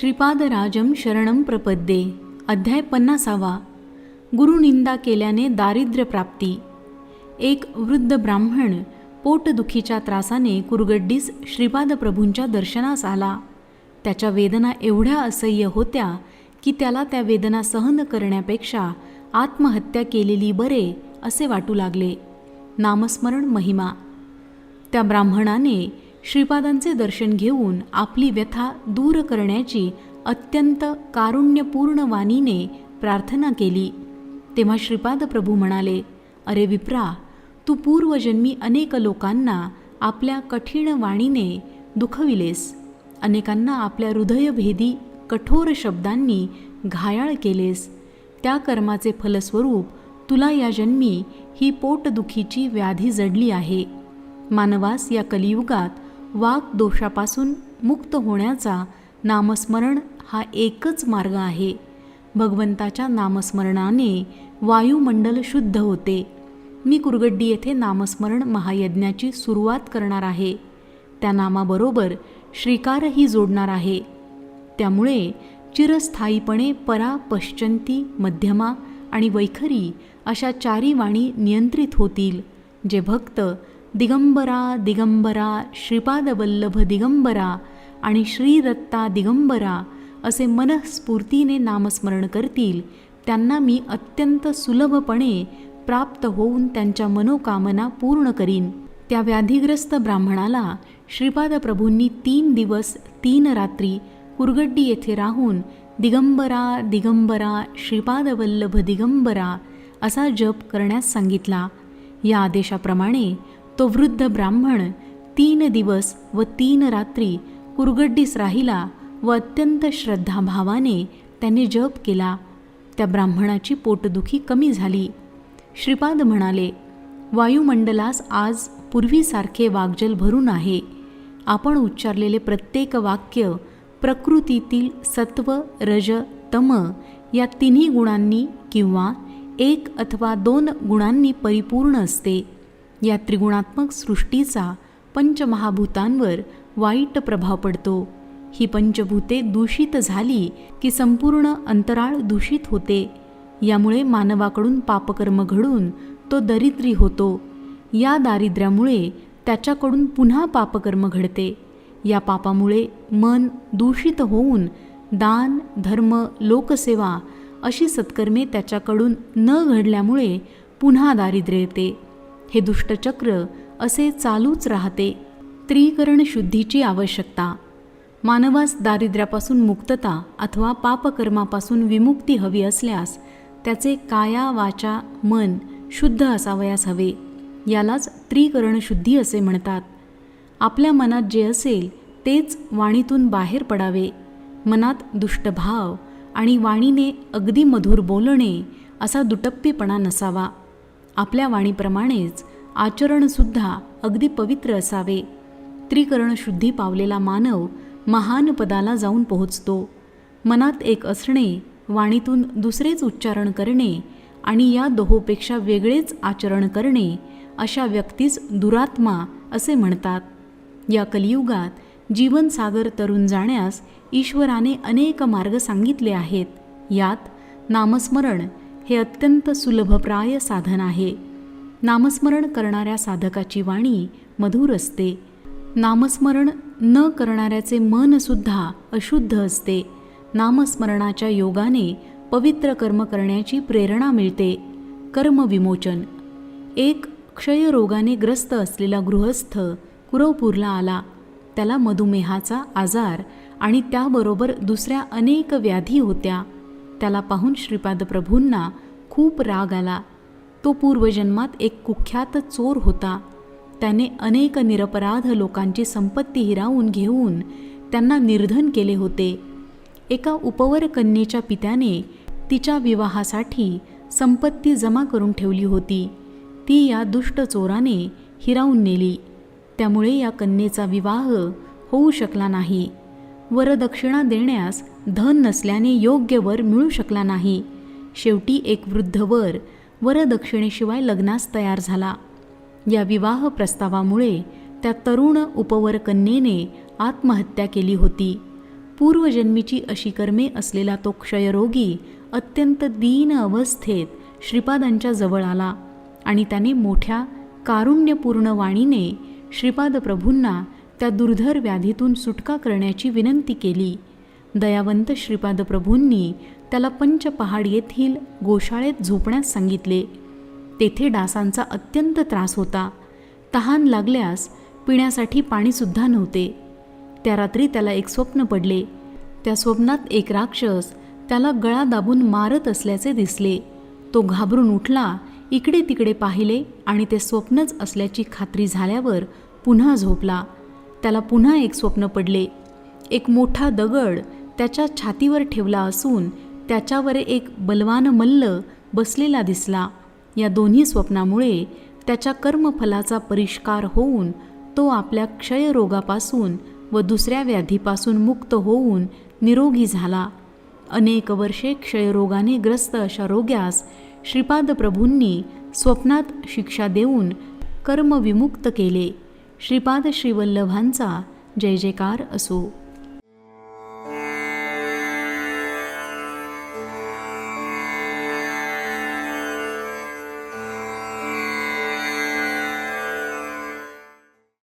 श्रीपादराजम शरणम प्रपद्ये. अध्याय पन्नासावा. गुरुनिंदा केल्याने दारिद्र्य प्राप्ती. एक वृद्ध ब्राह्मण पोटदुखीच्या त्रासाने कुरगड्डीस श्रीपाद प्रभूंच्या दर्शनास आला. त्याच्या वेदना एवढ्या असह्य होत्या की त्याला त्या वेदना सहन करण्यापेक्षा आत्महत्या केलेली बरे असे वाटू लागले. नामस्मरण महिमा. त्या ब्राह्मणाने श्रीपादांचे दर्शन घेऊन आपली व्यथा दूर करण्याची अत्यंत कारुण्यपूर्ण वाणीने प्रार्थना केली. तेव्हा श्रीपाद प्रभू म्हणाले अरे विप्रा तू पूर्वजन्मी अनेक लोकांना आपल्या कठीण वाणीने दुखविलेस. अनेकांना आपल्या हृदयभेदी कठोर शब्दांनी घायाळ केलेस. त्या कर्माचे फलस्वरूप तुला या जन्मी ही पोटदुखीची व्याधी जडली आहे. मानवास या कलियुगात वाक दोषापासून मुक्त होण्याचा नामस्मरण हा एकच मार्ग आहे. भगवंताच्या नामस्मरणाने वायुमंडल शुद्ध होते. मी कुरगड्डी येथे नामस्मरण महायज्ञाची सुरुवात करणार आहे. त्या नामाबरोबर श्रीकारही जोडणार आहे. त्यामुळे चिरस्थायीपणे परा पश्चंती मध्यमा आणि वैखरी अशा चारी वाणी नियंत्रित होतील जे भक्त दिगंबरा दिगंबरा श्रीपादवल्लभ दिगंबरा आणि श्रीदत्ता दिगंबरा असे मनस्फूर्तीने नामस्मरण करतील त्यांना मी अत्यंत सुलभपणे प्राप्त होऊन त्यांच्या मनोकामना पूर्ण करीन. त्या व्याधिग्रस्त ब्राह्मणाला श्रीपाद प्रभूंनी तीन दिवस तीन रात्री कुरगड्डी येथे राहून दिगंबरा दिगंबरा श्रीपादवल्लभ दिगंबरा असा जप करण्यास सांगितला. या आदेशाप्रमाणे तो वृद्ध ब्राह्मण तीन दिवस व तीन रात्री कुरगड्डीस राहिला व अत्यंत श्रद्धाभावाने त्याने जप केला. त्या ब्राह्मणाची पोटदुखी कमी झाली. श्रीपाद म्हणाले वायुमंडलास आज पूर्वीसारखे वाग्जल भरून आहे. आपण उच्चारलेले प्रत्येक वाक्य प्रकृतीतील सत्व रज तम या तिन्ही गुणांनी किंवा एक अथवा दोन गुणांनी परिपूर्ण असते. या त्रिगुणात्मक सृष्टीचा पंचमहाभूतांवर वाईट प्रभाव पडतो. ही पंचभूते दूषित झाली की संपूर्ण अंतराळ दूषित होते. यामुळे मानवाकडून पापकर्म घडून तो दरिद्री होतो. या दारिद्र्यामुळे त्याच्याकडून पुन्हा पापकर्म घडते. या पापामुळे मन दूषित होऊन दान धर्म लोकसेवा अशी सत्कर्मे त्याच्याकडून न घडल्यामुळे पुन्हा दारिद्र्य येते. हे दुष्टचक्र असे चालूच राहते. त्रिकरण शुद्धीची आवश्यकता. मानवास दारिद्र्यापासून मुक्तता अथवा पापकर्मापासून विमुक्ती हवी असल्यास त्याचे काया वाचा मन शुद्ध असावयास हवे. यालाच त्रिकरण शुद्धी असे म्हणतात. आपल्या मनात जे असेल तेच वाणीतून बाहेर पडावे. मनात दुष्टभाव आणि वाणीने अगदी मधुर बोलणे असा दुटप्पीपणा नसावा. आपल्या वाणीप्रमाणेच आचरणसुद्धा अगदी पवित्र असावे. त्रिकरण शुद्धी पावलेला मानव महान पदाला जाऊन पोहोचतो. मनात एक असणे वाणीतून दुसरेच उच्चारण करणे आणि या दोहोपेक्षा वेगळेच आचरण करणे अशा व्यक्तीस दुरात्मा असे म्हणतात. या कलियुगात जीवनसागर तरुण जाण्यास ईश्वराने अनेक मार्ग सांगितले आहेत. यात नामस्मरण हे अत्यंत सुलभप्राय साधन आहे. नामस्मरण करणाऱ्या साधकाची वाणी मधुर असते. नामस्मरण न करणाऱ्याचे मनसुद्धा अशुद्ध असते. नामस्मरणाच्या योगाने पवित्र कर्म करण्याची प्रेरणा मिळते. कर्मविमोचन एक क्षयरोगाने ग्रस्त असलेला गृहस्थ कुरवपूरला आला. त्याला मधुमेहाचा आजार आणि त्याबरोबर दुसऱ्या अनेक व्याधी होत्या. त्याला पाहून श्रीपाद प्रभूंना खूप राग आला. तो पूर्वजन्मात एक कुख्यात चोर होता. त्याने अनेक निरपराध लोकांची संपत्ती हिरावून घेऊन त्यांना निर्धन केले होते. एका उपवर कन्येच्या पित्याने तिच्या विवाहासाठी संपत्ती जमा करून ठेवली होती. ती या दुष्ट चोराने हिरावून नेली. त्यामुळे या कन्येचा विवाह होऊ शकला नाही. वरदक्षिणा देण्यास धन नसल्याने योग्य वर मिळू शकला नाही. शेवटी एक वृद्ध वर वरदक्षिणेशिवाय लग्नास तयार झाला. या विवाह प्रस्तावामुळे त्या तरुण उपवरकन्येने आत्महत्या केली होती. पूर्वजन्मीची अशी कर्मे असलेला तो क्षयरोगी अत्यंत दीन अवस्थेत श्रीपादांच्या जवळ आला आणि त्याने मोठ्या कारुण्यपूर्ण वाणीने श्रीपाद प्रभूंना त्या दुर्धर व्याधीतून सुटका करण्याची विनंती केली. दयावंत श्रीपाद प्रभूंनी त्याला पंचपहाड येथील गोशाळेत झोपण्यास सांगितले. तेथे डासांचा अत्यंत त्रास होता. तहान लागल्यास पिण्यासाठी पाणीसुद्धा नव्हते. त्या रात्री त्याला एक स्वप्न पडले. त्या स्वप्नात एक राक्षस त्याला गळा दाबून मारत असल्याचे दिसले. तो घाबरून उठला इकडे तिकडे पाहिले आणि ते स्वप्नच असल्याची खात्री झाल्यावर पुन्हा झोपला. त्याला पुन्हा एक स्वप्न पडले. एक मोठा दगड त्याच्या छातीवर ठेवला असून त्याच्यावर एक बलवान मल्ल बसलेला दिसला. या दोन्ही स्वप्नामुळे त्याच्या कर्मफलाचा परिष्कार होऊन तो आपल्या क्षयरोगापासून व दुसऱ्या व्याधीपासून मुक्त होऊन निरोगी झाला. अनेक वर्षे क्षयरोगाने ग्रस्त अशा रोग्यास श्रीपाद प्रभूंनी स्वप्नात शिक्षा देऊन कर्मविमुक्त केले. श्रीपाद श्रीवल्लभांचा जय जयकार असो.